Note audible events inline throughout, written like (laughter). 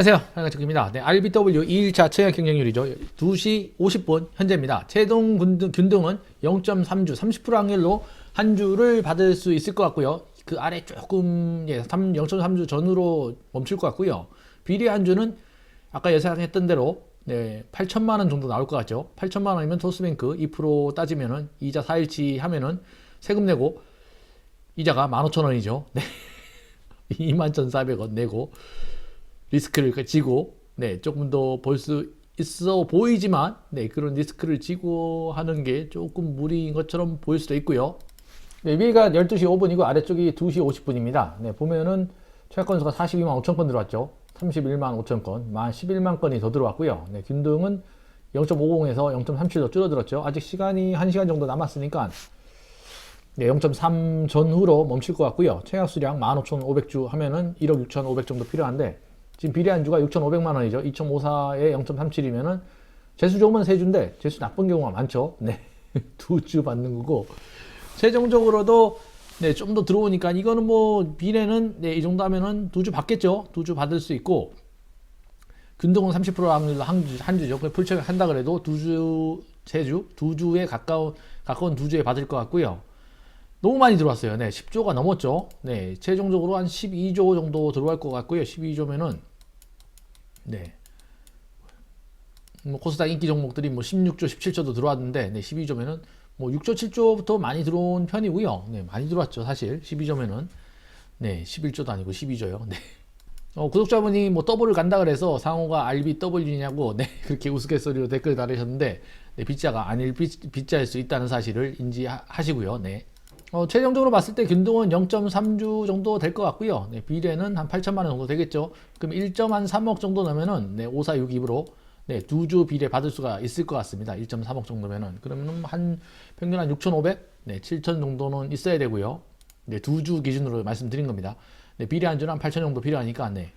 안녕하세요. 한가trực 입니다. 네, RBW 2일차 최악 경쟁률이죠. 2시 50분 현재입니다. 균등, 균등은 0.3주 30% 확률로 한 주를 받을 수 있을 것 같고요. 그 아래 조금 예, 3, 0.3주 전후로 멈출 것 같고요. 비리 한 주는 아까 예상했던 대로 네, 8천만 원 정도 나올 것 같죠. 8천만 원이면 토스뱅크 2% 따지면은 이자 4일치 하면은 세금 내고 이자가 15,000원이죠. 네. (laughs) 21,400원 내고 리스크를 지고 네 조금 더볼수 있어 보이지만 네 그런 리스크를 지고 하는 게 조금 무리인 것처럼 보일 수도 있고요. 네, 위가 12시 5분이고 아래쪽이 2시 50분입니다. 네, 보면은 최악 건수가 42만 5천 건 들어왔죠. 31만 5천 건, 만 11만 건이 더 들어왔고요. 네, 균등은 0.50에서 0.37로 줄어들었죠. 아직 시간이 1시간 정도 남았으니까 네, 0.3 전후로 멈출 것 같고요. 최악 수량 15,500주 하면은 1억 6,500 정도 필요한데 지금 비례한 주가 6,500만 원이죠. 2.54에 0.37이면은 재수 좋으면 세 주인데 재수 나쁜 경우가 많죠. 네. (laughs) 두 주 받는 거고 최종적으로도 네, 좀 더 들어오니까 이거는 뭐 비례는 네, 이 정도 하면은 두 주 받겠죠. 두 주 받을 수 있고 균등은 30% 확률로 한, 주, 한 주죠. 그 풀check 한다 그래도 두 주, 세 주, 두 주에 가까운 가까운 두 주에 받을 것 같고요. 너무 많이 들어왔어요. 네, 10조가 넘었죠. 네, 최종적으로 한 12조 정도 들어갈 것 같고요. 12조면은 네. 뭐 코스닥 인기 종목들이 뭐 16조, 17조도 들어왔는데 네, 12조면은 뭐 6조, 7조부터 많이 들어온 편이고요. 네, 많이 들어왔죠, 사실. 12조면은 네, 11조도 아니고 12조요. 네. 어, 구독자분이 뭐 더블을 간다 그래서 상호가 RBW냐고 네, (laughs) 그렇게 우스갯소리로 댓글 달으셨는데 네, 빗자가 아닐 빗, 빗자일 수 있다는 사실을 인지하시고요. 네. 어, 최종적으로 봤을 때 균등은 0.3주 정도 될 것 같고요. 네, 비례는 한 8천만 원 정도 되겠죠. 그럼 1.3억 정도 넣으면은 네, 5462으로 네, 두 주 비례 받을 수가 있을 것 같습니다. 1.3억 정도면은 그러면은 한 평균 한 6,500, 네, 7천 정도는 있어야 되고요. 네, 두 주 기준으로 말씀드린 겁니다. 네, 비례 한 주는 한 8천 정도 필요하니까 네.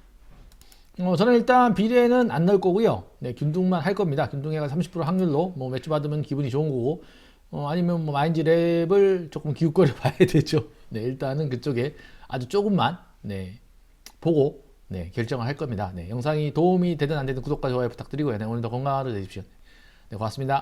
어, 저는 일단 비례는 안 넣을 거고요. 네, 균등만 할 겁니다. 균등해가 30% 확률로 뭐 매주 받으면 기분이 좋은 거고 어, 아니면 뭐 마인즈 랩을 조금 기웃거려 (laughs) 봐야 되죠. 네, 일단은 그쪽에 아주 조금만 네, 보고 네, 결정을 할 겁니다. 네, 영상이 도움이 되든 안 되든 구독과 좋아요 부탁드리고요. 네, 오늘도 건강하루 되십시오. 네, 고맙습니다.